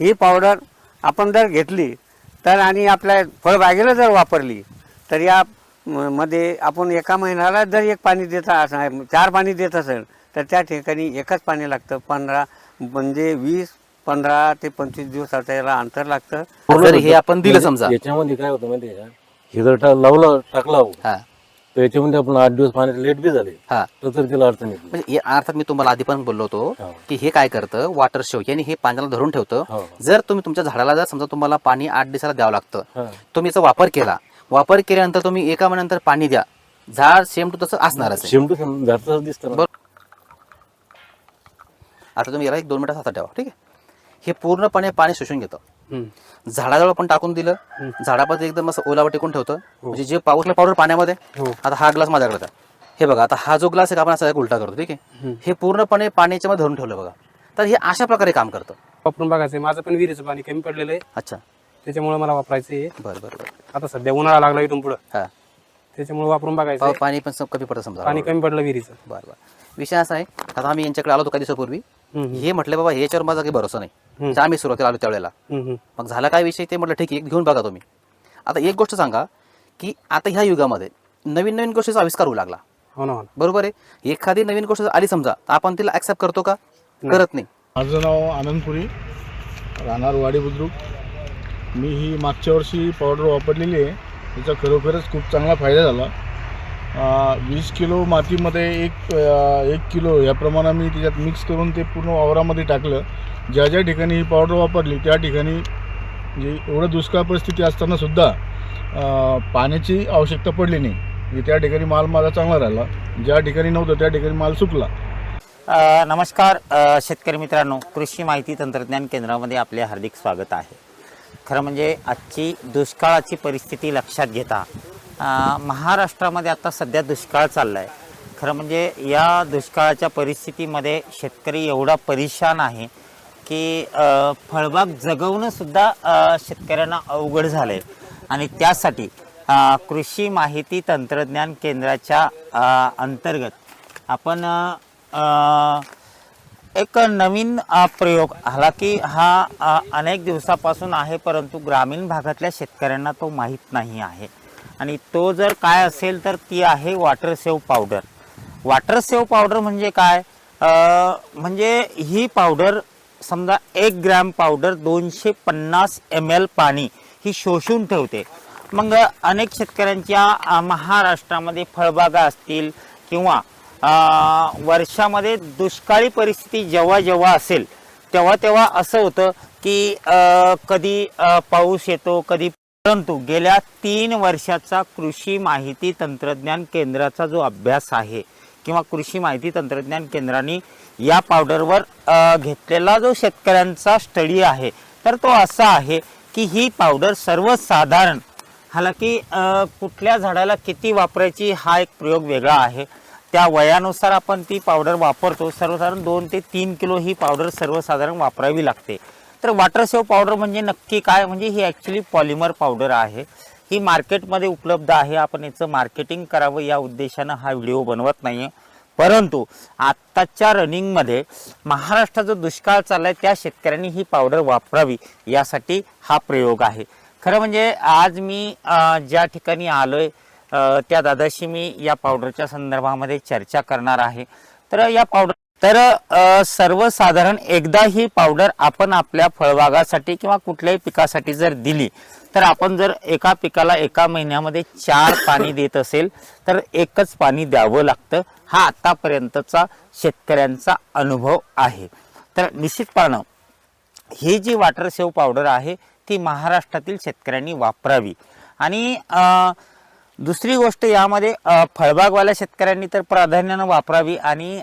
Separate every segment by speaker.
Speaker 1: ही powder आपण जर घेतली तर आणि आपल्या फळबागेला जर वापरली तर या मध्ये आपण एका महिन्याला जर एक पाणी देता असं चार पाणी देत असेल तर त्या ठिकाणी एकच पाणी लागतं. पंधरा म्हणजे वीस पंधरा ते पंचवीस दिवसाचं याला अंतर लागतं.
Speaker 2: हे आपण दिलं समजा.
Speaker 3: याच्यामध्ये काय होतं माहिती आहे का? हे जर टा- लावलं टाकला. तर याच्यामध्ये आपण आठ दिवस पाण्यात लेट बी झाले.
Speaker 2: हा.
Speaker 3: तर तर तिला अडचण येत.
Speaker 2: म्हणजे या अर्थात मी तुम्हाला आधी पण बोललो होतो
Speaker 3: हो.
Speaker 2: की हे काय करतं? वॉटर शो याने हे पाण्याला धरून ठेवतं.
Speaker 3: हो.
Speaker 2: जर तुम्ही तुमच्या झाडाला जर समजा तुम्हाला पाणी आठ दिवसाला द्यावं लागतं
Speaker 3: हा.
Speaker 2: तुम्ही याचा वापर केला. वापर केल्यानंतर तुम्ही एका महिन्यानंतर पाणी द्या. झाड सेम टू तसं असणारच आहे.
Speaker 3: शेमटू शेम झाडचं दिसतं ना.
Speaker 2: आता तुम्ही याला एक दोन मिनिटात हातात ठेवा. ठीक आहे? हे पूर्णपणे पाणी शोषून घेतं. झाडाजवळ पण टाकून दिलं. झाडापासून एकदम असं ओलावर टिकून ठेवतं. म्हणजे जे पाऊसला पावडर पाण्यामध्ये आता हा ग्लास माझ्याकडे. हे बघा आता हा जो ग्लास आहे आपण असा एक उलटा करतो ठीक आहे? हे पूर्णपणे पाण्याच्या मध्ये धरून ठेवलं बघा. तर हे अशा प्रकारे काम करतं.
Speaker 4: वापरून बघायचं. माझं पण विहिरीचं पाणी कमी पडलेलं आहे.
Speaker 2: अच्छा.
Speaker 4: त्याच्यामुळे मला वापरायचं आहे.
Speaker 2: बरं बरं
Speaker 4: आता सध्या उन्हाळा लागला इथून पुढं.
Speaker 2: हा.
Speaker 4: त्याच्यामुळे वापरून बघायचं.
Speaker 2: पाणी पण कमी पडतं समजा.
Speaker 4: पाणी कमी पडलं विहिरीचं.
Speaker 2: बरं बरं. विषय असा आहे आता आम्ही यांच्याकडे आलो होतो काही दिवसापूर्वी. हे म्हटलं बाबा याच्यावर माझा काही भरोसा नाही. आम्ही सुरुवातीला आलो त्यावेळेला. मग झाला काय विषय? ते म्हटलं ठीक आहे घेऊन बघा तुम्ही. आता एक गोष्ट सांगा की आता ह्या युगामध्ये नवीन नवीन गोष्टीचा आविष्कार होऊ लागला.
Speaker 4: हो ना हो.
Speaker 2: बरोबर आहे? एखादी नवीन गोष्ट आली समजा आपण तिला ऍक्सेप्ट करतो का? करत नाही.
Speaker 5: माझं नाव आनंदपुरी राहणार वाडी बुद्रुक. मी ही मागच्या वर्षी पावडर वापरलेली आहे. त्याचा खरोखरच खूप चांगला फायदा झाला. वीस किलो मातीमध्ये एक एक किलो या प्रमाणात मी त्याच्यात मिक्स करून ते पूर्ण वावरामध्ये टाकलं. ज्या ज्या ठिकाणी ही पावडर वापरली त्या ठिकाणी म्हणजे एवढं दुष्काळ परिस्थिती असतानासुद्धा पाण्याची आवश्यकता पडली नाही. म्हणजे त्या ठिकाणी माल माझा चांगला राहिला. ज्या ठिकाणी नव्हतं त्या ठिकाणी माल सुकला.
Speaker 6: नमस्कार. शेतकरी मित्रांनो कृषी माहिती तंत्रज्ञान केंद्रामध्ये आपले हार्दिक स्वागत आहे. खरं म्हणजे आजची दुष्काळाची परिस्थिती लक्षात घेता महाराष्ट्रामध्ये आता सध्या दुष्काळ चालला आहे खरं म्हणजे या दुष्काळाच्या परिस्थितीमध्ये शेतकरी एवढा परेशान आहे की फळबाग जगवणंसुद्धा शेतकऱ्यांना अवघड झालं आहे आणि त्यासाठी कृषी माहिती तंत्रज्ञान केंद्राच्या अंतर्गत आपण एक नवीन प्रयोग हालाकी हा अनेक दिवसापासून आहे परंतु ग्रामीण भागातल्या शेतकऱ्यांना तो माहीत नाही आहे. आणि तो जर काय असेल तर ती आहे water save powder water save powder म्हणजे काय? म्हणजे ही पावडर समजा एक ग्रॅम पावडर दोनशे पन्नास एम एल पाणी ही शोषून ठेवते. मग अनेक शेतकऱ्यांच्या महाराष्ट्रामध्ये फळबागा असतील किंवा वर्षामध्ये दुष्काळी परिस्थिती जेव्हा जेव्हा असेल तेव्हा तेव्हा असं होतं की कधी पाऊस येतो कधी परंतु गेल्या तीन वर्षाचा कृषी माहिती तंत्रज्ञान केंद्राचा जो अभ्यास आहे किंवा कृषी माहिती तंत्रज्ञान केंद्राने या पावडरवर घेतलेला जो शेतकऱ्यांचा स्टडी आहे तर तो असा आहे की ही पावडर सर्वसाधारण हालाकी कुठल्या झाडाला किती वापरायची हा एक प्रयोग वेगळा आहे. त्या वयानुसार आपण ती पावडर वापरतो. सर्वसाधारण दोन ते तीन किलो ही पावडर सर्वसाधारण वापरावी लागते. तर वॉटर सेव पावडर म्हणजे नक्की काय? म्हणजे ही ॲक्च्युली पॉलिमर पावडर आहे. ही मार्केटमध्ये उपलब्ध आहे. आपण याचं मार्केटिंग करावं या उद्देशानं हा व्हिडिओ बनवत नाही आहे परंतु आत्ताच्या रनिंगमध्ये महाराष्ट्रात जो दुष्काळ आहे त्या शेतकऱ्यांनी ही पावडर वापरावी यासाठी हा प्रयोग आहे. खरं म्हणजे आज मी ज्या ठिकाणी आलो आहे त्या दादाशी मी या पावडरच्या संदर्भामध्ये चर्चा करणार आहे. तर या पावडर तर सर्वसाधारण एकदा ही पावडर आपण आपल्या फळबागासाठी किंवा कुठल्याही पिकासाठी जर दिली तर आपण जर एका पिकाला एका महिन्यामध्ये चार पाणी देत असेल तर एकच पाणी द्यावं लागतं. हा आतापर्यंतचा शेतकऱ्यांचा अनुभव आहे. तर निश्चितपणानं ही जी वॉटर सेव पावडर आहे ती महाराष्ट्रातील शेतकऱ्यांनी वापरावी. आणि दुसरी गोष्ट यामध्ये फळबागवाल्या शेतकऱ्यांनी तर प्राधान्यानं वापरावी आणि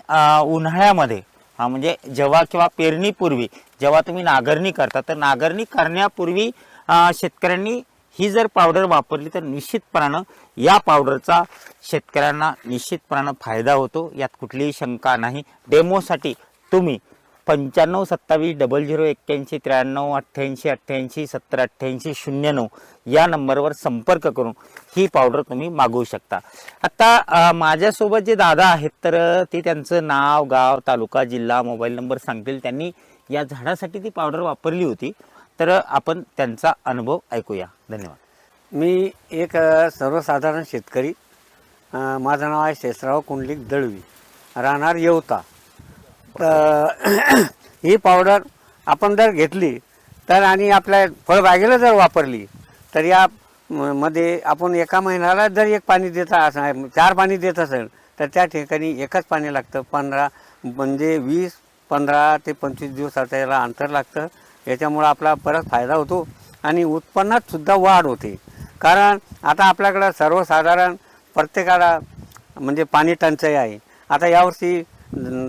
Speaker 6: उन्हाळ्यामध्ये हा म्हणजे जेव्हा किंवा पेरणीपूर्वी जेव्हा तुम्ही नांगरणी करता तर नांगरणी करण्यापूर्वी शेतकऱ्यांनी ही जर पावडर वापरली तर निश्चितपणानं या पावडरचा शेतकऱ्यांना निश्चितपणानं फायदा होतो. यात कुठलीही शंका नाही. डेमोसाठी तुम्ही पंच्याण्णव सत्तावीस डबल झिरो एक्क्याऐंशी त्र्याण्णव अठ्ठ्याऐंशी अठ्ठ्याऐंशी सत्तर अठ्ठ्याऐंशी शून्य नऊ या नंबरवर संपर्क करून ही पावडर तुम्ही मागवू शकता. आता माझ्यासोबत जे दादा आहेत तर ते त्यांचं नाव गाव तालुका जिल्हा मोबाईल नंबर सांगतील. त्यांनी या झाडासाठी ती पावडर वापरली होती. तर आपण त्यांचा अनुभव ऐकूया. धन्यवाद.
Speaker 1: मी एक सर्वसाधारण शेतकरी. माझं नाव आहे शेषराव कुंडलिक दळवी. राहणार येवता. ही पावडर आपण जर घेतली तर आणि आपल्या फळबागेला जर वापरली तर या मध्ये आपण एका महिन्याला जर एक पाणी देता असं चार पाणी देत असेल तर त्या ठिकाणी एकच पाणी लागतं. पंधरा म्हणजे वीस पंधरा ते पंचवीस दिवसाचं याला अंतर लागतं. याच्यामुळं आपला बराच फायदा होतो आणि उत्पन्नात सुद्धा वाढ होते. कारण आता आपल्याकडं सर्वसाधारण प्रत्येकाला म्हणजे पाणी टंचाई आहे. आता यावर्षी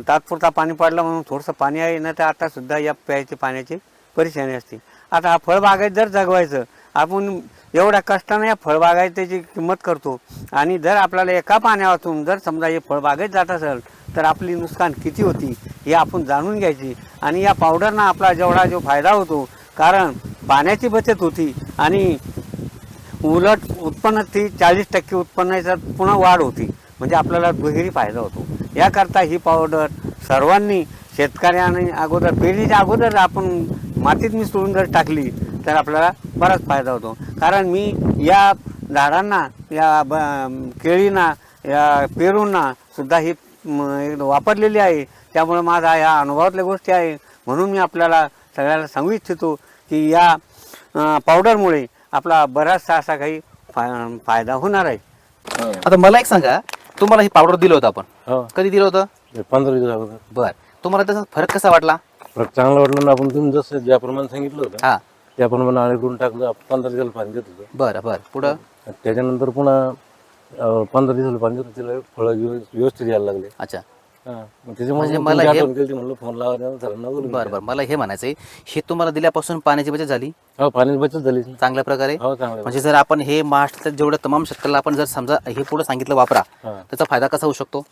Speaker 1: तात्पुरता पाणी पडलं म्हणून थोडंसं पाणी आहे ना तर आता सुद्धा या प्यायची पाण्याची परेशानी असते. आता हा फळबागायत जर जगवायचं आपण एवढ्या कष्टाने या फळबागायतीची किंमत करतो. आणि जर आपल्याला एका पाण्यावाचून जर समजा हे फळबागेत जात असेल तर आपली नुकसान किती होती हे आपण जाणून घ्यायची. आणि या पावडरनं आपला जेवढा जो फायदा होतो कारण पाण्याची बचत होती आणि उलट उत्पन्न ती चाळीस टक्के उत्पन्नाचा पुन्हा वाढ होती. म्हणजे आपल्याला दुहेरी फायदा होतो. याकरता ही पावडर सर्वांनी शेतकऱ्यांनी अगोदर पेरणीच्या अगोदर आपण मातीत मिसळून जर टाकली तर आपल्याला बराच फायदा होतो. कारण मी या झाडांना या ब केळींना या पेरूंना सुद्धा ही वापरलेली आहे. त्यामुळे माझा या अनुभवातल्या गोष्टी आहे. म्हणून मी आपल्याला सगळ्याला सांगू इच्छितो की या पावडरमुळे आपला बराचसा असा काही फा- फायदा होणार आहे.
Speaker 2: आता मला एक सांगा तुम्हाला ही पावडर दिलं होतं आपण.
Speaker 3: हो.
Speaker 2: कधी दिलं होतं?
Speaker 3: पंधरा दिवस अगोदर.
Speaker 2: बर. तुम्हाला त्याचा फरक कसा वाटला?
Speaker 3: फरक चांगला वाटलं ना आपण तुम्ही जसं ज्याप्रमाणे सांगितलं होतं
Speaker 2: हा.
Speaker 3: त्याप्रमाणे आळे करून टाकलं आपण पंधरा दिवसाला पाणी देत होतो.
Speaker 2: बरं बरं. पुढं?
Speaker 3: त्याच्यानंतर पुन्हा अं, पंधरा दिवसाला पाणी देत होतो तिला फळं व्यव- व्यवस्थित यायला लागले.
Speaker 2: अच्छा. म्हणजे
Speaker 3: मग
Speaker 2: मला हे-
Speaker 3: फोन
Speaker 2: बरं बरं मला हे म्हणायचंय हे तुम्हाला दिल्यापासून पाण्याची बचत झाली?
Speaker 3: हो पाण्याची बचत झाली.
Speaker 2: चांगल्या प्रकारे?
Speaker 3: हो
Speaker 2: म्हणजे जर आपण हे महाराष्ट्रात जेवढं तमाम शेतकऱ्याला आपण जर समजा हे पुढे सांगितलं वापरा
Speaker 3: हा.
Speaker 2: त्याचा फायदा कसा होऊ शकतो?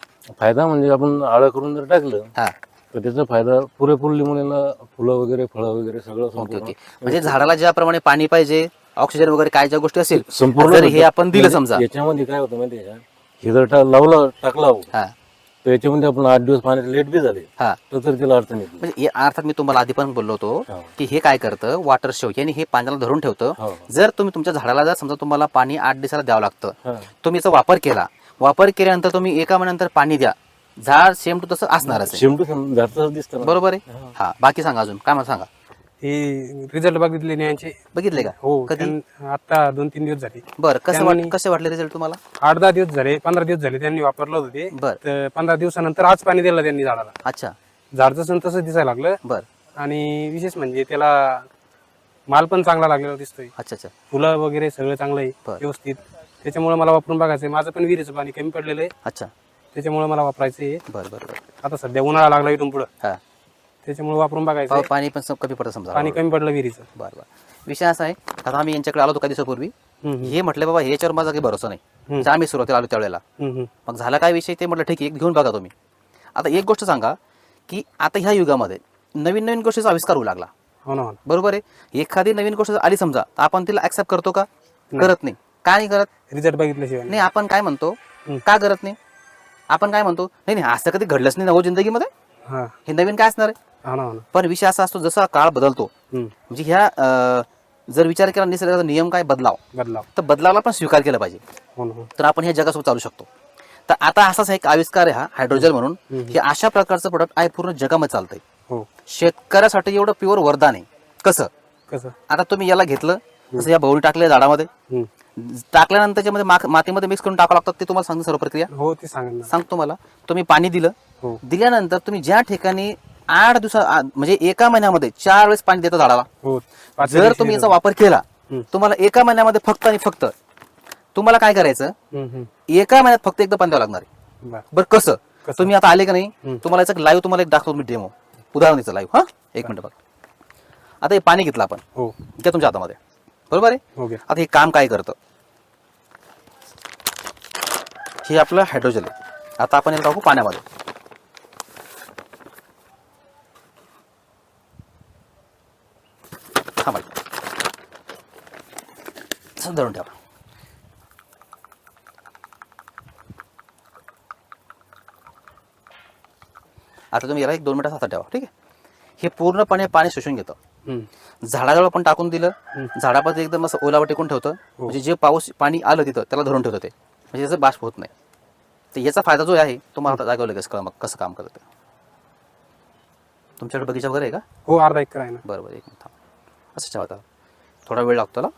Speaker 3: फायदा म्हणजे आपण आळं करून जर टाकलं
Speaker 2: हा.
Speaker 3: तर त्याचा फायदा पुरेपूर लिंबूला फुलं वगैरे फळं वगैरे सगळं
Speaker 2: ओके म्हणजे झाडाला ज्याप्रमाणे पाणी पाहिजे ऑक्सिजन वगैरे काय ज्या गोष्टी असेल
Speaker 3: संपूर्ण
Speaker 2: हे. आपण दिलं
Speaker 3: म्हणजे
Speaker 2: समजा.
Speaker 3: याच्यामध्ये काय होतं माहिती आहे हे जर लावलं टाकला
Speaker 2: हा.
Speaker 3: तर याच्यामध्ये आपण आठ दिवस पाण्याचे लेट बी झाले.
Speaker 2: हा.
Speaker 3: तर तर तिला अडचण येते
Speaker 2: म्हणजे अर्थात मी तुम्हाला आधी पण बोललो होतो
Speaker 3: हो.
Speaker 2: की हे काय करतं? वॉटर शो याने हे पाण्याला धरून ठेवतं.
Speaker 3: हो.
Speaker 2: जर तुम्ही तुमच्या झाडाला जर समजा तुम्हाला पाणी आठ दिवसाला द्यावं लागतं
Speaker 3: हा.
Speaker 2: तुम्ही याचा वापर केला. वापर केल्यानंतर तुम्ही एका महिन्यानंतर पाणी द्या. झाड सेम टू तसं असणारच आहे.
Speaker 3: शेमटू झाडचं दिसतं ना.
Speaker 2: बरोबर आहे? हा. बाकी सांगा अजून. काय मला सांगा?
Speaker 4: हे रिझल्ट बघितले नाही यांचे.
Speaker 2: बघितले का?
Speaker 4: हो
Speaker 2: कधी?
Speaker 4: त्यां- आता दोन तीन दिवस झाले.
Speaker 2: बरं कसं वाट कसे वाटले रिझल्ट तुम्हाला?
Speaker 4: आठ दहा दिवस झाले पंधरा दिवस झाले त्यांनी वापरलं होतं ते.
Speaker 2: बर.
Speaker 4: तर पंधरा दिवसानंतर आज पाणी दिलं त्यांनी झाडाला.
Speaker 2: अच्छा.
Speaker 4: झाड जसं तसं दिसायला लागलं.
Speaker 2: बर.
Speaker 4: आणि विशेष म्हणजे त्याला माल पण चांगला लागलेला दिसतोय.
Speaker 2: अच्छा अच्छा.
Speaker 4: फुलं वगैरे सगळं चांगलं आहे
Speaker 2: बर.
Speaker 4: व्यवस्थित. त्याच्यामुळे मला वापरून बघायचं माझं पण विहिरीचं पाणी कमी पडलेलं आहे.
Speaker 2: अच्छा.
Speaker 4: त्याच्यामुळे मला वापरायचं आहे
Speaker 2: बरं बरं बरं.
Speaker 4: आता सध्या उन्हाळा लागला इथून पुढं.
Speaker 2: हा.
Speaker 4: त्याच्यामुळे वापरून बघायचं
Speaker 2: पाव-. पाणी पण सम- कमी पडतं समजा.
Speaker 4: पाणी कमी पडलं विहिरीचं.
Speaker 2: बरं बरं. विषय असा आहे आता आम्ही यांच्याकडे आलो होतो काही दिवसापूर्वी.
Speaker 4: हम्म,
Speaker 2: हे म्हटले बाबा याच्यावर माझा काही भरोसा नाही. म्हणजे आम्ही सुरुवातीला आलो त्यावेळेला.
Speaker 4: हम्म, हम्म.
Speaker 2: मग झाला काय विषय? ते म्हटलं ठीक आहे एक घेऊन बघा तुम्ही. आता एक गोष्ट सांगा की आता ह्या युगामध्ये नवीन नवीन गोष्टीचा आविष्कार होऊ लागला.
Speaker 4: हो ना हो ना.
Speaker 2: बरोबर आहे? एखादी नवीन गोष्ट आली समजा तर आपण तिला ऍक्सेप्ट करतो का? करत नाही. का नाही करत?
Speaker 4: रिझल्ट बघितल्याशिवाय.
Speaker 2: नाही आपण काय म्हणतो? का करत नाही? आपण काय म्हणतो? नाही नाही असं कधी घडलंच नाही नवो जिंदगीमध्ये.
Speaker 4: हा.
Speaker 2: हे नवीन काय असणार आहे?
Speaker 4: हा ना हो ना.
Speaker 2: पण विषय असा असतो जसा काळ बदलतो.
Speaker 4: हम्म.
Speaker 2: म्हणजे ह्या अं, जर विचार केला निसर्गाचा नियम काय? बदलाव.
Speaker 4: बदलाव.
Speaker 2: तर बदलावला पण स्वीकार केला पाहिजे.
Speaker 4: हो ना हो.
Speaker 2: तर आपण ह्या जगासोबत चालू शकतो. तर आता असाच एक आविष्कार आहे हा हायड्रोजल म्हणून. हे अशा प्रकारचं प्रोडक्ट आहे पूर्ण जगामध्ये चालतंय.
Speaker 4: हो.
Speaker 2: शेतकऱ्यासाठी एवढं प्युअर वरदान आहे. कसं?
Speaker 4: कसं?
Speaker 2: आता तुम्ही याला घेतलं जसं या बहुणी टाकले झाडामध्ये. टाकल्यानंतर त्याच्यामध्ये मातीमध्ये मिक्स करून टाकावं लागतं ते तुम्हाला सांगते सर्व प्रक्रिया.
Speaker 4: हो ते सांगा ना.
Speaker 2: सांगतो मला. तुम्ही पाणी दिलं.
Speaker 4: हो.
Speaker 2: दिल्यानंतर तुम्ही ज्या ठिकाणी आठ दिवसा आ- म्हणजे एका महिन्यामध्ये चार वेळेस पाणी देता झाडाला.
Speaker 4: हो.
Speaker 2: जर तुम्ही याचा वापर केला
Speaker 4: हम्म.
Speaker 2: तुम्हाला एका महिन्यामध्ये फक्त आणि फक्त तुम्हाला काय करायचं?
Speaker 4: हम्म, हम्म.
Speaker 2: एका महिन्यात फक्त एकदा पाणी द्यावं लागणार आहे.
Speaker 4: बरं.
Speaker 2: बरं कसं?
Speaker 4: कसं?
Speaker 2: तुम्ही आता आले का नाही?
Speaker 4: हम्म.
Speaker 2: तुम्हाला याचं लाईव्ह तुम्हाला एक दाखवतो मी डेमो उदाहरण द्यायचं लाईव्ह हा? एक मिनिट बघा. आता हे पाणी घेतलं आपण.
Speaker 4: हो.
Speaker 2: घ्या तुमच्या हातामध्ये. बरोबर आहे?
Speaker 4: हो
Speaker 2: आता हे काम काय करतं? हे आपलं हायड्रोजन आहे. आता आपण हे टाकू पाण्यामध्ये. धरून ठेवा. आता तुम्ही याला एक दोन मिनिटात हातात ठेवा ठीक आहे? हे पूर्णपणे पाणी शोषून घेतं. झाडाजवळ पण टाकून दिलं झाडापासून एकदम असं ओलावर टिकून ठेवतं.
Speaker 4: हो.
Speaker 2: म्हणजे जे पाऊस पाणी आलं तिथं त्याला धरून ठेवतं ते. म्हणजे त्याचं बाष्प होत नाही. तर याचा फायदा जो आहे तो मला जागेवर लगेच कळलं मग कसं काम करतं तुमच्याकडे बगीचा वगैरे आहे का?
Speaker 4: हो अर्धा एकर आहे ना.
Speaker 2: बरं बरं एक मिनिट असं ठेवा आता. थोडा वेळ लागतो ना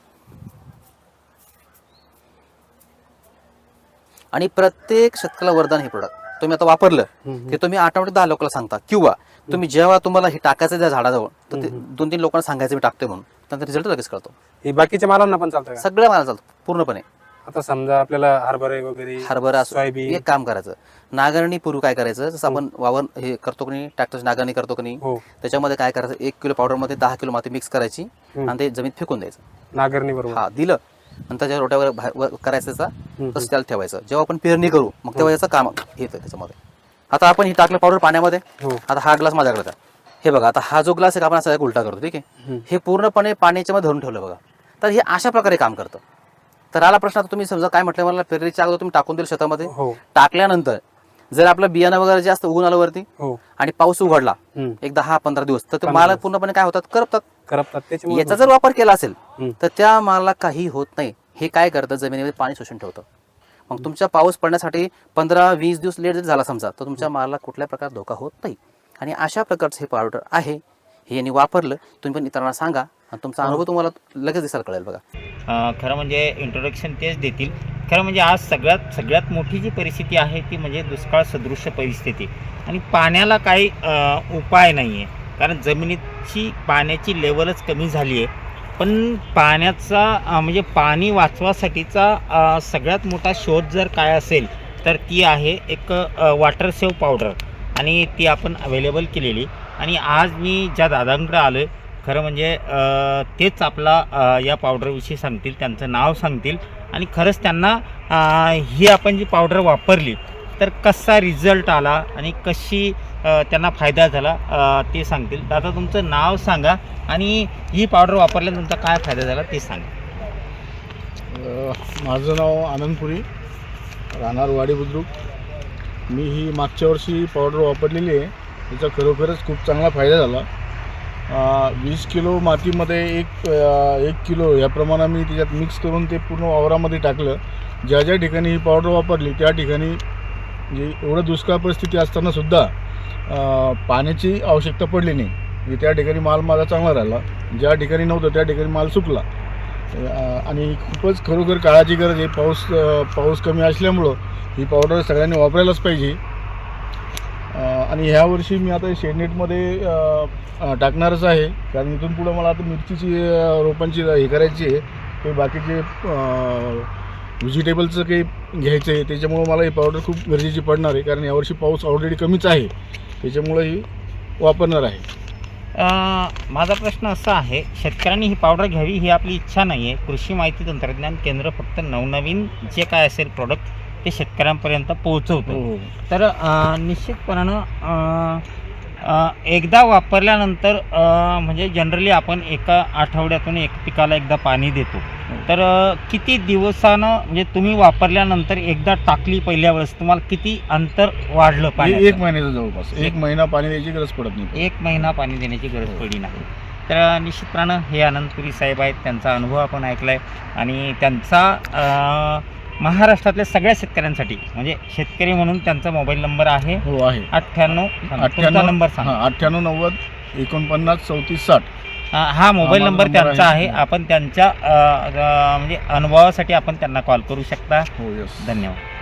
Speaker 2: आणि प्रत्येक शेतकऱ्याला वरदान हे प्रोडक्ट तुम्ही आता वापरलं ते तुम्ही आठवड्यात दहा लोकांना सांगता. किंवा तुम्ही जेव्हा तुम्हाला हे टाकायचं त्या झाडाजवळ तर ते दोन तीन लोकांना सांगायचं मी टाकतोय म्हणून. त्यांचा रिझल्ट लगेच कळतो.
Speaker 4: हे बाकीच्या मालांना पण चालतं का?
Speaker 2: सगळ्या मला चालतं पूर्णपणे.
Speaker 4: आता समजा आपल्याला हरभरे वगैरे
Speaker 2: हरभरा असो
Speaker 4: सोयाबीन.
Speaker 2: एक काम करायचं. नांगरणी पूर्वी काय करायचं जसं आपण वावर हे करतो की नाही ट्रॅक्टरची नांगरणी करतो की नाही
Speaker 4: हो.
Speaker 2: त्याच्यामध्ये काय करायचं एक किलो पावडरमध्ये दहा किलो माती मिक्स करायची आणि ते जमीन फेकून द्यायचं.
Speaker 4: नागरणी बरोबर
Speaker 2: हा दिलं. आणि त्याच्या रोट्यावर वर करायचं त्याचा तसं त्याला ठेवायचं. जेव्हा आपण पेरणी करू मग तेव्हा याचं काम येतं त्याच्यामध्ये. आता आपण ही टाकलं पावडर पाण्यामध्ये
Speaker 4: हो.
Speaker 2: आता हा ग्लास माझ्याकडे आहे. हे बघा आता हा जो ग्लास आहे का आपण असा एक उलटा करतो ठीक आहे? हे पूर्णपणे पाण्याच्या मध्ये धरून ठेवलं बघा. तर हे अशा प्रकारे काम करतं. तर आला प्रश्न आता तुम्ही समजा काय म्हटलं मला पेरणीच्या अगोदर तुम्ही टाकून दिलं शेतामध्ये.
Speaker 4: हो.
Speaker 2: टाकल्यानंतर जर आपलं बियाणं वगैरे जास्त उगून आलं वरती
Speaker 4: हो.
Speaker 2: आणि पाऊस उघडला
Speaker 4: हम्म.
Speaker 2: एक दहा पंधरा दिवस तर ते माल पूर्णपणे काय होतात? करपतात.
Speaker 4: करपतात त्याच्यामुळे
Speaker 2: याचा जर वापर केला असेल. तर त्या मालाला काही होत नाही. हे काय करतं? जमिनीमध्ये पाणी शोषून ठेवतं. मग तुमच्या पाऊस पडण्यासाठी पंधरा वीस दिवस लेट जर झाला समजा तर तुमच्या मालाला कुठल्या प्रकार धोका होत नाही. आणि अशा प्रकारचं हे पावडर आहे. हे यांनी वापरलं. तुम्ही पण इतरांना सांगा. आणि तुमचा अनुभव तुम्हाला लगेच दिसायला कळेल बघा.
Speaker 6: खरं म्हणजे इंट्रोडक्शन तेच देतील. खरं म्हणजे आज सगळ्यात सगळ्यात मोठी जी परिस्थिती आहे ती म्हणजे दुष्काळ सदृश्य परिस्थिती. आणि पाण्याला काही उपाय नाही आहे कारण जमिनीची पाण्याची लेवलच कमी झाली आहे. पण पाण्याचा म्हणजे पाणी वाचवासाठीचा सगळ्यात मोठा शोध जर काय असेल तर ती आहे एक वॉटर सेव पावडर आणि ती आपण अवेलेबल केलेली. आणि आज मी ज्या दादांकडे आलो आहे खरं म्हणजे तेच आपला या पावडरविषयी सांगतील त्यांचं नाव सांगतील. आणि खरंच त्यांना ही आपण जी पावडर वापरली तर कसा रिझल्ट आला आणि कशी त्यांना फायदा झाला. ते सांगतील. दादा तुमचं नाव सांगा आणि ही पावडर वापरल्याने तुमचा काय फायदा झाला ते सांगा.
Speaker 5: माझं नाव आनंदपुरी राहणार वाडी बुद्रुक. मी ही मागच्या वर्षी पावडर वापरलेली आहे. त्याचा खरोखरच खूप चांगला फायदा झाला. वीस किलो मातीमध्ये एक एक किलो या प्रमाणात मी त्याच्यात मिक्स करून ते पूर्ण वावरामध्ये टाकलं. ज्या ज्या ठिकाणी ही पावडर वापरली त्या ठिकाणी म्हणजे एवढं दुष्काळ परिस्थिती असतानासुद्धा पाण्याची आवश्यकता पडली नाही. म्हणजे त्या ठिकाणी माल माझा चांगला राहिला. ज्या ठिकाणी नव्हतं त्या ठिकाणी माल सुकला. आणि खूपच खरोखर काळाची गरज आहे. पाऊस पाऊस कमी असल्यामुळं ही पावडर सगळ्यांनी वापरायलाच पाहिजे. आणि ह्या वर्षी मी आता शेडनेटमध्ये टाकणारच आहे. कारण इथून पुढं मला आता मिरचीची रोपांची हे करायची आहे. ते बाकीचे व्हेजिटेबलचं काही घ्यायचं आहे. त्याच्यामुळं मला ही पावडर खूप गरजेची पडणार आहे. कारण यावर्षी पाऊस ऑलरेडी कमीच आहे. त्याच्यामुळं ही वापरणार आहे.
Speaker 6: अ, माझा प्रश्न असा आहे शेतकऱ्यांनी ही पावडर घ्यावी ही आपली इच्छा नाही आहे कृषी माहिती तंत्रज्ञान केंद्र फक्त नवनवीन जे काय असेल प्रोडक्ट ते शेतकऱ्यांपर्यंत पोहोचवतं. तर अ, निश्चितपणानं अ, अ, एकदा वापरल्यानंतर अ, म्हणजे जनरली आपण एका आठवड्यातून एक पिकाला एकदा पाणी देतो. तर किती दिवसानं म्हणजे तुम्ही वापरल्यानंतर एकदा टाकली पहिल्या वेळेस तुम्हाला किती अंतर वाढलं
Speaker 5: हे
Speaker 6: पाणी
Speaker 5: एक महिन्याचं जवळपास. एक महिना पाणी द्यायची गरज पडत नाही.
Speaker 6: एक महिना पाणी देण्याची गरज पडली नाही. तर निश्चितपणानं हे आनंदपुरी साहेब आहेत त्यांचा अनुभव आपण ऐकला आहे आणि त्यांचा महाराष्ट्रातल्या सगळ्या शेतकऱ्यांसाठी म्हणजे शेतकरी म्हणून त्यांचा मोबाईल नंबर आहे
Speaker 5: हो आहे.
Speaker 6: अठ्ठ्याण्णव
Speaker 5: अठ्ठ्याण्णव
Speaker 6: नंबर सांगा.
Speaker 5: हां अठ्ठ्याण्णव नव्वद एकोणपन्नास चौतीस साठ.
Speaker 6: हा मोबाईल नंबर त्यांचा
Speaker 5: आहे.
Speaker 6: आहे. आपण त्यांच्या म्हणजे अनुभवासाठी आपण त्यांना कॉल करू शकता.
Speaker 5: हो
Speaker 6: धन्यवाद.